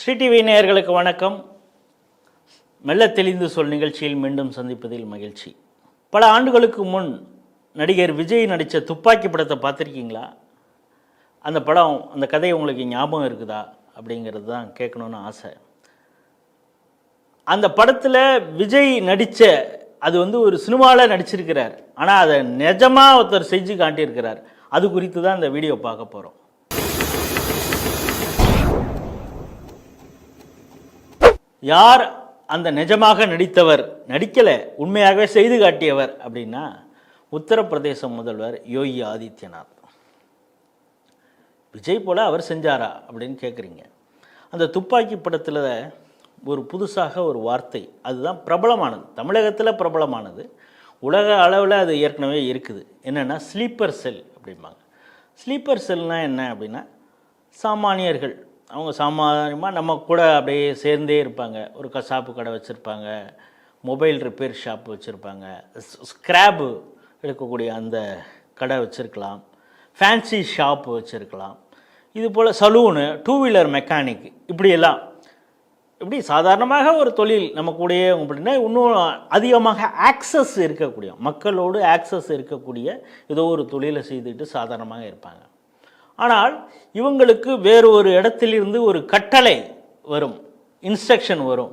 ஸ்ரீ நேயர்களுக்கு வணக்கம். மெல்ல தெளிந்து சொல் நிகழ்ச்சியில் மீண்டும் சந்திப்பதில் மகிழ்ச்சி. பல ஆண்டுகளுக்கு முன் நடிகர் விஜய் நடித்த துப்பாக்கி படத்தை பார்த்துருக்கீங்களா? அந்த படம் அந்த கதை உங்களுக்கு ஞாபகம் இருக்குதா? அப்படிங்கிறது தான் கேட்கணுன்னு ஆசை. அந்த படத்தில் விஜய் நடித்த அது வந்து ஒரு சினிமாவில் நடிச்சிருக்கிறார். ஆனால் அதை நிஜமாக ஒருத்தர் செஞ்சு காட்டியிருக்கிறார். அது குறித்து தான் இந்த வீடியோ பார்க்க போகிறோம் யார் அந்த நிஜமாக நடித்தவர் நடிக்கலை உண்மையாகவே செய்து காட்டியவர் அப்படின்னா உத்தரப்பிரதேச முதல்வர் யோகி ஆதித்யநாத். விஜய் போல் அவர் செஞ்சாரா அப்படின்னு கேட்குறீங்க அந்த துப்பாக்கி படத்தில் ஒரு புதுசாக ஒரு வார்த்தை அதுதான் பிரபலமானது. தமிழகத்தில் பிரபலமானது. உலக அளவில் அது ஏற்கனவே இருக்குது. என்னென்னா ஸ்லீப்பர் செல் அப்படிம்பாங்க. ஸ்லீப்பர் செல்னால் என்ன அப்படின்னா சாமானியர்கள் அவங்க சாமானியமாக நம்ம கூட அப்படியே சேர்ந்தே இருப்பாங்க. ஒரு கசாப்பு கடை வச்சுருப்பாங்க. மொபைல் ரிப்பேர் ஷாப் வச்சுருப்பாங்க. ஸ்க்ராப்பு எடுக்கக்கூடிய அந்த கடை வச்சுருக்கலாம். ஃபேன்சி ஷாப் வச்சுருக்கலாம். இது போல் சலூனு டூ வீலர் மெக்கானிக் இப்படியெல்லாம். இப்படி சாதாரணமாக ஒரு தொழில் நம்ம கூடயே அப்படின்னா இன்னும் அதிகமாக ஆக்சஸ் இருக்கக்கூடிய மக்களோடு ஆக்சஸ் இருக்கக்கூடிய ஏதோ ஒரு தொழிலை செய்துட்டு சாதாரணமாக இருப்பாங்க. ஆனால் இவங்களுக்கு வேறு ஒரு இடத்திலிருந்து ஒரு கட்டளை வரும் இன்ஸ்ட்ரக்ஷன் வரும்.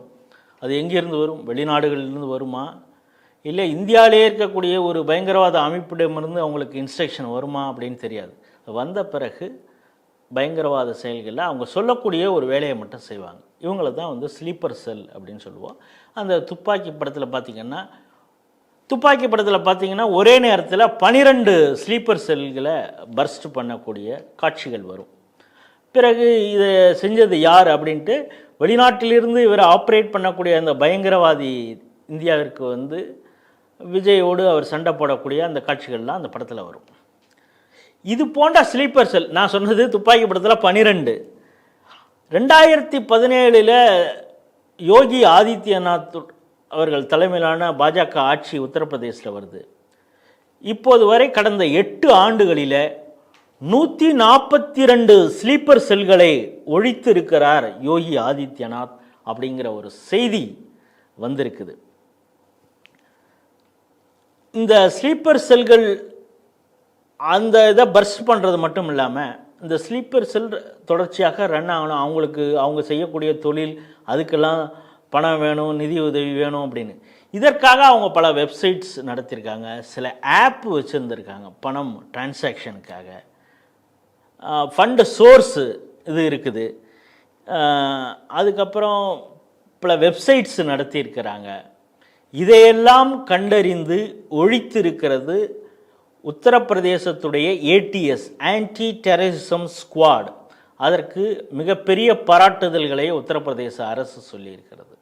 அது எங்கேருந்து வரும்? வெளிநாடுகளிலிருந்து வருமா? இல்லை இந்தியாவிலே இருக்கக்கூடிய ஒரு பயங்கரவாத அமைப்பிடமிருந்து அவங்களுக்கு இன்ஸ்ட்ரக்ஷன் வருமா அப்படின்னு தெரியாது. வந்த பிறகு பயங்கரவாத செயல்களில் அவங்க சொல்லக்கூடிய ஒரு வேலையை மட்டும் செய்வாங்க. இவங்கள தான் வந்து ஸ்லீப்பர் செல் அப்படின்னு சொல்லுவோம். அந்த துப்பாக்கி படத்தில் பார்த்திங்கன்னா துப்பாக்கி படத்தில் பார்த்தீங்கன்னா ஒரே நேரத்தில் பனிரெண்டு ஸ்லீப்பர் செல்களை பர்ஸ்ட் பண்ணக்கூடிய காட்சிகள் வரும். பிறகு இதை செஞ்சது யார் அப்படின்ட்டு வெளிநாட்டிலிருந்து இவர் ஆப்ரேட் பண்ணக்கூடிய அந்த பயங்கரவாதி இந்தியாவிற்கு வந்து விஜயோடு அவர் சண்டை போடக்கூடிய அந்த காட்சிகள்லாம் அந்த படத்தில் வரும். இது போன்ற ஸ்லீப்பர் செல் நான் சொன்னது துப்பாக்கி படத்தில் பனிரெண்டு. ரெண்டாயிரத்தி பதினேழில் யோகி ஆதித்யநாத் அவர்கள் தலைமையிலான பாஜக ஆட்சி உத்தரப்பிரதேசில் வருது. இப்போது வரை கடந்த எட்டு ஆண்டுகளில் நூற்றி நாற்பத்தி ரெண்டு ஸ்லீப்பர் செல்களை ஒழித்து இருக்கிறார் யோகி ஆதித்யநாத் அப்படிங்கிற ஒரு செய்தி வந்திருக்குது. இந்த ஸ்லீப்பர் செல்கள் அந்த இதை பர்ஸ்ட் பண்ணுறது மட்டும் இல்லாமல் இந்த ஸ்லீப்பர் செல் தொடர்ச்சியாக ரன் ஆகணும். அவங்களுக்கு அவங்க செய்யக்கூடிய தொழில் அதுக்கெல்லாம் பணம் வேணும் நிதி உதவி வேணும் அப்படின்னு. இதற்காக அவங்க பல வெப்சைட்ஸ் நடத்தியிருக்காங்க சில ஆப் வச்சுருந்துருக்காங்க பணம் டிரான்சாக்ஷனுக்காக ஃபண்டு சோர்ஸு இது இருக்குது. அதுக்கப்புறம் பல வெப்சைட்ஸ் நடத்தியிருக்கிறாங்க. இதையெல்லாம் கண்டறிந்து ஒழித்திருக்கிறது உத்தரப்பிரதேசத்துடைய ஏடிஎஸ் ஆன்டி டெரரிசம் ஸ்குவாட் அதற்கு மிகப்பெரிய பாராட்டுதல்களை உத்தரப்பிரதேச அரசு சொல்லியிருக்கிறது.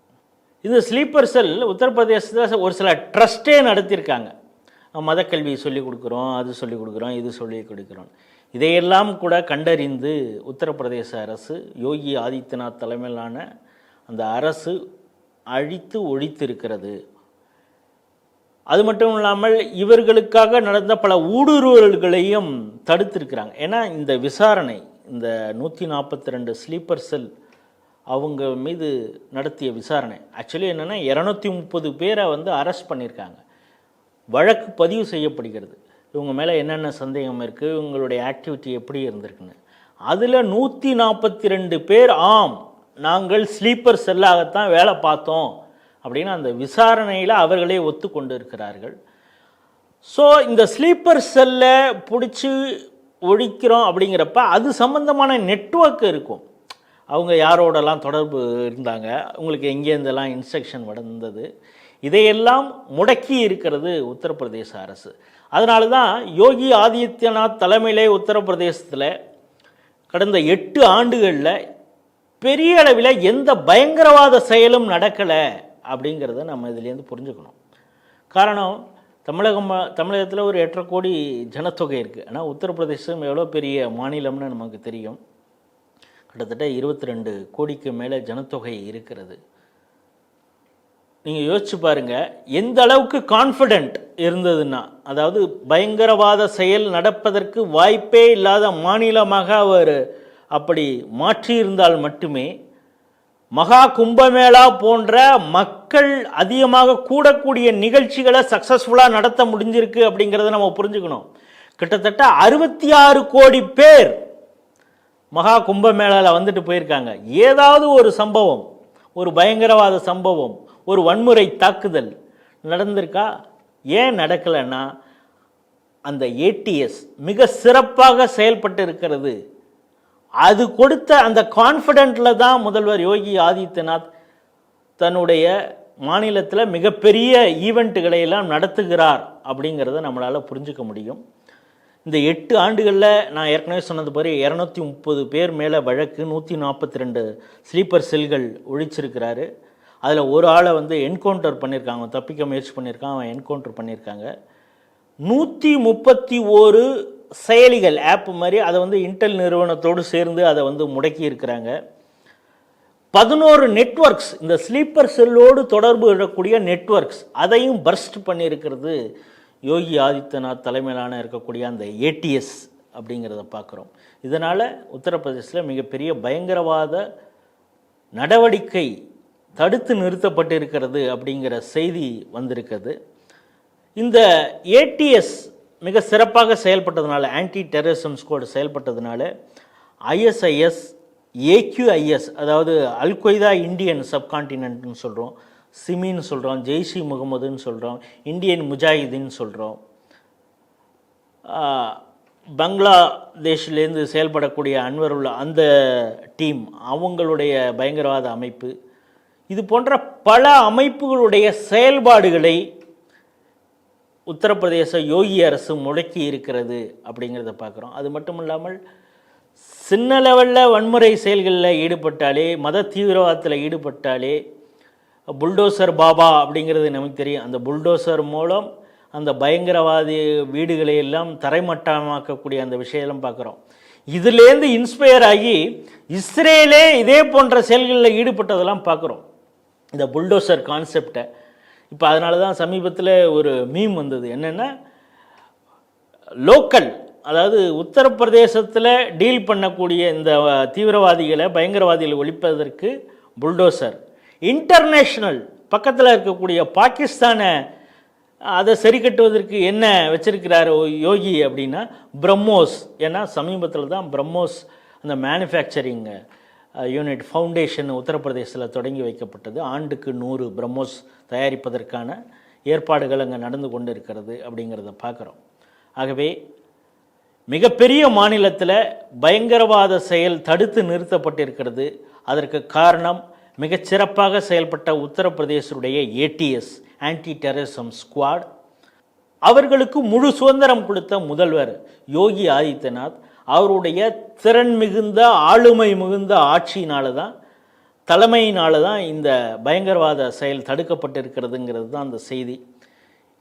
இந்த ஸ்லீப்பர் செல் உத்தரப்பிரதேசத்தில் ஒரு சில ட்ரஸ்ட்டே நடத்தியிருக்காங்க. மதக்கல்வி சொல்லிக் கொடுக்குறோம் அது சொல்லிக் கொடுக்குறோம் இது சொல்லிக் கொடுக்குறோம். இதையெல்லாம் கூட கண்டறிந்து உத்தரப்பிரதேச அரசு யோகி ஆதித்யநாத் தலைமையிலான அந்த அரசு அழித்து ஒழித்திருக்கிறது. அது மட்டும் இல்லாமல் இவர்களுக்காக நடந்த பல ஊடுருவல்களையும் தடுத்திருக்கிறாங்க. ஏன்னா இந்த விசாரணை இந்த நூற்றி நாற்பத்தி ரெண்டு ஸ்லீப்பர் செல் அவங்க மீது நடத்திய விசாரணை. ஆக்சுவலி என்னென்னா இரநூத்தி முப்பது பேரை வந்து அரெஸ்ட் பண்ணியிருக்காங்க வழக்கு பதிவு செய்யப்படுகிறது. இவங்க மேலே என்னென்ன சந்தேகம் இருக்குது இவங்களுடைய ஆக்டிவிட்டி எப்படி இருந்திருக்குன்னு. அதில் நூற்றி நாற்பத்தி ரெண்டு பேர் ஆம் நாங்கள் ஸ்லீப்பர் செல்லாகத்தான் வேலை பார்த்தோம். அப்படின்னு அந்த விசாரணையில் அவர்களே ஒத்துக்கொண்டு இருக்கிறார்கள் ஸோ இந்த ஸ்லீப்பர் செல்லை பிடிச்சி ஒழிக்கிறோம் அப்படிங்கிறப்ப அது சம்மந்தமான நெட்வொர்க் இருக்கும். அவங்க யாரோடலாம் தொடர்பு இருந்தாங்க உங்களுக்கு எங்கேருந்தெல்லாம் இன்ஸ்ட்ரக்ஷன் வந்தது இதையெல்லாம் முடக்கி இருக்கிறது உத்தரப்பிரதேச அரசு. அதனால தான் யோகி ஆதித்யநாத் தலைமையிலே உத்தரப்பிரதேசத்தில் கடந்த எட்டு ஆண்டுகளில் பெரிய அளவில் எந்த பயங்கரவாத செயலும் நடக்கலை அப்படிங்கிறத நம்ம இதுலேருந்து புரிஞ்சுக்கணும். காரணம் தமிழகம் தமிழகத்தில் ஒரு எட்டரை கோடி ஜனத்தொகை இருக்குது ஆனால் உத்தரப்பிரதேசம் எவ்வளோ பெரிய மாநிலம்னு நமக்கு தெரியும். கிட்டத்தட்ட இருபத்தி ரெண்டு கோடிக்கு மேலே ஜனத்தொகை இருக்கிறது. நீங்கள் யோசிச்சு பாருங்கள் எந்த அளவுக்கு கான்ஃபிடென்ட் இருந்ததுன்னா அதாவது பயங்கரவாத செயல் நடப்பதற்கு வாய்ப்பே இல்லாத மாநிலமாக அவர் அப்படி மாற்றியிருந்தால் மட்டுமே மகா கும்பமேளா போன்ற மக்கள் அதிகமாக கூடக்கூடிய நிகழ்ச்சிகளை சக்ஸஸ்ஃபுல்லாக நடத்த முடிஞ்சிருக்கு அப்படிங்கிறத நம்ம புரிஞ்சுக்கணும். கிட்டத்தட்ட அறுபத்தி ஆறு கோடி பேர் மகா கும்பமேளாவில் வந்துட்டு போயிருக்காங்க. ஏதாவது ஒரு சம்பவம் ஒரு பயங்கரவாத சம்பவம் ஒரு வன்முறை தாக்குதல் நடந்திருக்கா? ஏன் நடக்கலைன்னா அந்த ஏடிஎஸ் மிக சிறப்பாக செயல்பட்டு இருக்கிறது. அது கொடுத்த அந்த கான்ஃபிடென்ட்டில் தான் முதல்வர் யோகி ஆதித்யநாத் தன்னுடைய மாநிலத்தில் மிகப்பெரிய ஈவெண்ட்டுகளை எல்லாம் நடத்துகிறார் அப்படிங்கிறத நம்மளால் புரிஞ்சுக்க முடியும். இந்த எட்டு ஆண்டுகளில் நான் ஏற்கனவே சொன்னது மாதிரி இரநூத்தி முப்பது பேர் மேலே வழக்கு நூற்றி நாற்பத்தி ரெண்டு ஸ்லீப்பர் செல்கள் ஒழிச்சிருக்கிறாரு. அதில் ஒரு ஆளை வந்து என்கவுண்டர் பண்ணியிருக்காங்க தப்பிக்க முயற்சி பண்ணியிருக்கான் அவன் என்கவுண்டர் பண்ணியிருக்காங்க நூற்றி முப்பத்தி ஓரு செயலிகள் ஆப் மாதிரி அதை வந்து இன்டெல் நிறுவனத்தோடு சேர்ந்து அதை வந்து முடக்கி இருக்கிறாங்க. பதினோரு நெட்வொர்க்ஸ் இந்த ஸ்லீப்பர் செல்லோடு தொடர்பு இடக்கூடிய நெட்வொர்க்ஸ் அதையும் பர்ஸ்ட் பண்ணியிருக்கிறது. யோகி ஆதித்யநாத் தலைமையிலான இருக்கக்கூடிய அந்த ஏடிஎஸ் அப்படிங்கிறத பார்க்குறோம். இதனால் உத்தரப்பிரதேசில் மிகப்பெரிய பயங்கரவாத நடவடிக்கை தடுத்து நிறுத்தப்பட்டிருக்கிறது அப்படிங்கிற செய்தி வந்திருக்கிறது. இந்த ஏடிஎஸ் மிக சிறப்பாக செயல்பட்டதுனால ஆன்டி டெரரிசம் ஸ்குவாடு செயல்பட்டதுனால ஐஎஸ்ஐஎஸ் ஏக்யூஐஎஸ் அதாவது அல் கொய்தா இந்தியன் சப்கான்டினென்ட்னு சொல்கிறோம் சிமின்னு சொல்கிறோம் ஜெய்ஷி முகமதுன்னு சொல்கிறோம் இந்தியன் முஜாஹிதின்னு சொல்கிறோம் பங்களாதேஷ்லேருந்து செயல்படக்கூடிய அன்வருள்ள அந்த டீம் அவங்களுடைய பயங்கரவாத அமைப்பு. இது போன்ற பல அமைப்புகளுடைய செயல்பாடுகளை உத்தரப்பிரதேச யோகி அரசு முடக்கி இருக்கிறது அப்படிங்கிறத பார்க்குறோம். அது மட்டும் இல்லாமல் சின்ன லெவலில் வன்முறை செயல்களில் ஈடுபட்டாலே மத தீவிரவாதத்தில் ஈடுபட்டாலே புல்டோசர் பாபா அப்படிங்கிறது நமக்கு தெரியும். அந்த புல்டோசர் மூலம் அந்த பயங்கரவாதி வீடுகளை எல்லாம் தரைமட்டமாக்கக்கூடிய அந்த விஷயம்லாம் பார்க்குறோம். இதுலேருந்து இன்ஸ்பயர் ஆகி இஸ்ரேலே இதே போன்ற செயல்களில் ஈடுபட்டதெல்லாம் பார்க்குறோம். இந்த புல்டோசர் கான்செப்டை இப்போ அதனால தான் சமீபத்தில் ஒரு மீம் வந்தது. என்னென்னா லோக்கல் அதாவது உத்தரப்பிரதேசத்தில் டீல் பண்ணக்கூடிய இந்த தீவிரவாதிகளை பயங்கரவாதிகளை ஒழிப்பதற்கு புல்டோசர். இன்டர்நேஷ்னல் பக்கத்தில் இருக்கக்கூடிய பாகிஸ்தானை அதை சரி கட்டுவதற்கு என்ன வச்சிருக்கிறார் யோகி அப்படின்னா பிரம்மோஸ். ஏன்னா சமீபத்தில் தான் பிரம்மோஸ் அந்த மேனுஃபேக்சரிங் யூனிட் ஃபவுண்டேஷன் உத்தரப்பிரதேசத்தில் தொடங்கி வைக்கப்பட்டது. ஆண்டுக்கு நூறு பிரம்மோஸ் தயாரிப்பதற்கான ஏற்பாடுகள் அங்கே நடந்து கொண்டு இருக்கிறது அப்படிங்கிறத பார்க்குறோம். ஆகவே மிகப்பெரிய மாநிலத்தில் பயங்கரவாத செயல் தடுத்து நிறுத்தப்பட்டிருக்கிறது. அதற்கு காரணம் மிகச்சிறப்பாக செயல்பட்ட உத்தரப்பிரதேசருடைய ஏடிஎஸ் ஆன்டி டெரரிசம் ஸ்குவாட் அவர்களுக்கு முழு சுதந்திரம் கொடுத்த முதல்வர் யோகி ஆதித்யநாத். அவருடைய திறன் மிகுந்த ஆளுமை மிகுந்த ஆட்சியினால தான் தலைமையினால தான் இந்த பயங்கரவாத செயல் தடுக்கப்பட்டிருக்கிறதுங்கிறது தான் அந்த செய்தி.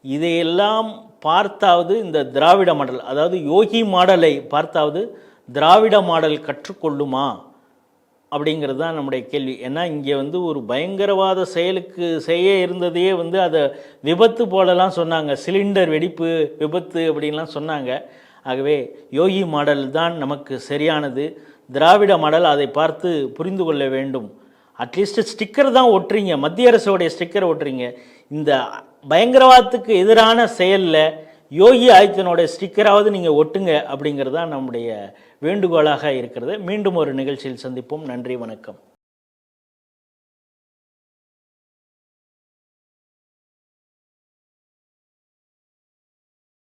இதையெல்லாம் பார்த்தாவது இந்த திராவிட மாடல் அதாவது யோகி மாடலை பார்த்தாவது திராவிட மாடல் கற்றுக்கொள்ளுமா? அப்படிங்கிறது தான் நம்முடைய கேள்வி. ஏன்னா இங்கே வந்து ஒரு பயங்கரவாத செயலுக்கு செய்ய இருந்ததையே வந்து அதை விபத்து போலலாம் சொன்னாங்க. சிலிண்டர் வெடிப்பு விபத்து அப்படின்லாம் சொன்னாங்க. ஆகவே யோகி மாடல் தான் நமக்கு சரியானது. திராவிட மாடல் அதை பார்த்து புரிந்து கொள்ள வேண்டும். அட்லீஸ்ட் ஸ்டிக்கர் தான் ஒட்டுறீங்க. மத்திய அரசோடைய ஸ்டிக்கர் ஒட்டுறீங்க. இந்த பயங்கரவாதத்துக்கு எதிரான செயலில் யோகி ஆதித்யனுடைய ஸ்டிக்கராவது நீங்கள் ஒட்டுங்க அப்படிங்கிறது தான் நம்முடைய வேண்டுகோளாக இருக்கிறது. மீண்டும் ஒரு நிகழ்ச்சியில் சந்திப்போம். நன்றி வணக்கம்.